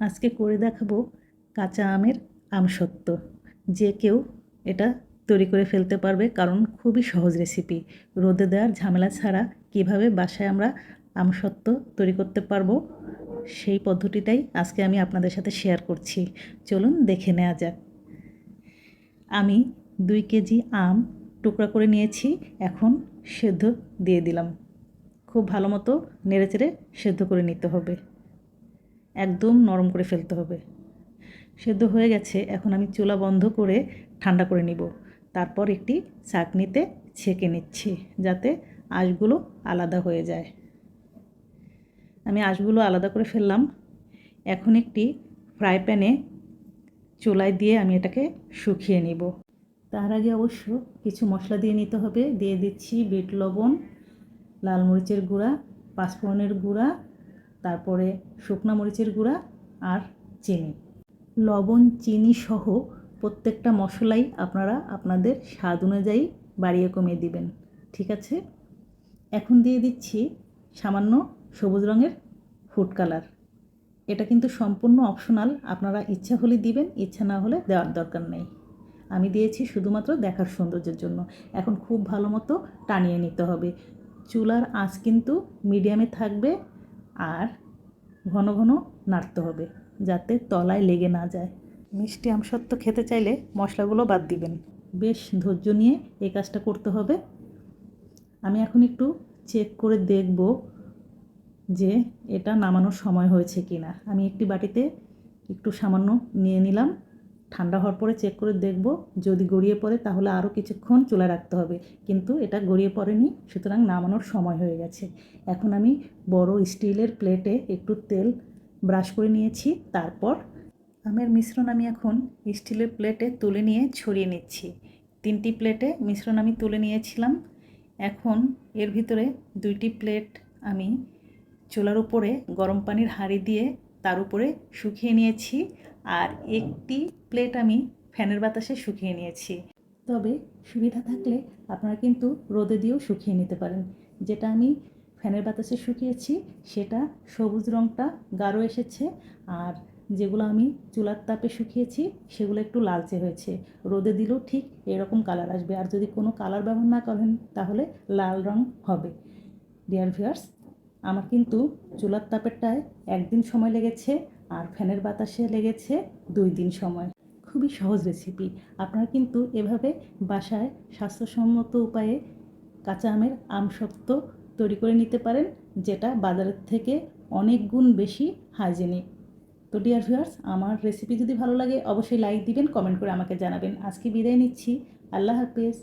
আজকে করে দেখাবো কাঁচা আমের আমসত্ত্ব যে কেউ এটা তৈরি করে ফেলতে পারবে, কারণ খুবই সহজ রেসিপি রোদে দেওয়ার ঝামেলা ছাড়া কীভাবে বাসায় আমরা আমসত্ত্ব তৈরি করতে পারব, সেই পদ্ধতিটাই আজকে আমি আপনাদের সাথে শেয়ার করছি। চলুন দেখে নেওয়া যাক। আমি দুই কেজি আম টুকরা করে নিয়েছি, এখন সেদ্ধ দিয়ে দিলাম। খুব ভালো মতো নেড়েচেড়ে সেদ্ধ করে নিতে হবে। একদম নরম করে ফেলতে হবে। সেদ্ধ হয়ে গেছে, এখন আমি চুলা বন্ধ করে ঠান্ডা করে নিব। তারপর একটি চাকনিতে ছেঁকে নিচ্ছি যাতে আঁশগুলো আলাদা হয়ে যায়। আমি আঁশগুলো আলাদা করে ফেললাম। এখন একটি ফ্রাই প্যানে চুলায় দিয়ে আমি এটাকে শুকিয়ে নিব। তার আগে অবশ্য কিছু মশলা দিয়ে নিতে হবে। দিয়ে দিচ্ছি বিট লবণ, লাল মরিচের গুঁড়া, পাঁচফোড়নের গুঁড়া তারপরে শুকনা মরিচের গুঁড়া আর চিনি। লবণ, চিনি সহ প্রত্যেকটা মশলাই আপনারা আপনাদের স্বাদ অনুযায়ী বাড়িয়ে কমিয়ে দিবেন। ঠিক আছে? এখন দিয়ে দিচ্ছি সামান্য সবুজ রঙের ফুড কালার। এটা কিন্তু সম্পূর্ণ অপশনাল, আপনারা ইচ্ছা হলে দিবেন, ইচ্ছা না হলে দেওয়ার দরকার নেই। আমি দিয়েছি শুধুমাত্র দেখার সৌন্দর্যের জন্য। এখন খুব ভালো মতো টানিয়ে নিতে হবে। চুলার আঁচ কিন্তু মিডিয়ামে থাকবে আর ঘন ঘন নাড়তে হবে যাতে তলায় লেগে না যায়। মিষ্টি আমসত্ত্ব খেতে চাইলে মশলাগুলো বাদ দিবেন। বেশ, ধৈর্য নিয়ে এই কাজটা করতে হবে। আমি এখন একটু চেক করে দেখব যে এটা নামানোর সময় হয়েছে কি না আমি একটি বাটিতে একটু সামান্য নিয়ে নিলাম। ঠান্ডা হওয়ার পরে চেক করে দেখব। যদি গড়িয়ে পড়ে তাহলে আরও কিছুক্ষণ চুলা রাখতে হবে। কিন্তু এটা গড়িয়ে পড়েনি, সুতরাং নামানোর সময় হয়ে গেছে। এখন আমি বড় স্টিলের প্লেটে একটু তেল ব্রাশ করে নিয়েছি। তারপর আমের মিশ্রণ আমি এখন স্টিলের প্লেটে তুলে নিয়ে ছড়িয়ে নিচ্ছি। তিনটি প্লেটে মিশ্রণ আমি তুলে নিয়েছিলাম। এখন এর ভিতরে দুইটি প্লেট আমি চুলার উপরে গরম পানির হাঁড়ি দিয়ে তার উপরে শুকিয়ে নিয়েছি। আর একটি প্লেট আমি ফ্যানের বাতাসে শুকিয়ে নিয়েছি। তবে সুবিধা থাকলে আপনারা কিন্তু রোদে দিয়েও শুকিয়ে নিতে পারেন। যেটা আমি ফ্যানের বাতাসে শুকিয়েছি, সেটা সবুজ রঙটা গাঢ় এসেছে আর যেগুলো আমি চুলার তাপে শুকিয়েছি, সেগুলো একটু লালচে হয়েছে। রোদে দিলেও ঠিক এরকম কালার আসবে। আর যদি কোনো কালার ব্যবহার না করেন, তাহলে লাল রং হবে। ডিয়ার ভিউয়ার্স আমার কিন্তু চুলার তাপেরটায় একদিন সময় লেগেছে। আর ফ্যানের বাতাসে লেগেছে দুই দিন সময়। খুবই সহজ রেসিপি আপনারা কিন্তু এভাবে বাসায় স্বাস্থ্যসম্মত উপায়ে কাঁচা আমের আমসত্ত্ব তৈরি করে নিতে পারেন, যেটা বাজারের থেকে অনেক গুণ বেশি হাইজেনিক তো ডিয়ার ভিউয়ার্স আমার রেসিপি যদি ভালো লাগে, অবশ্যই লাইক দিবেন কমেন্ট করে আমাকে জানাবেন। আজকে বিদায় নিচ্ছি। আল্লাহ হাফেজ।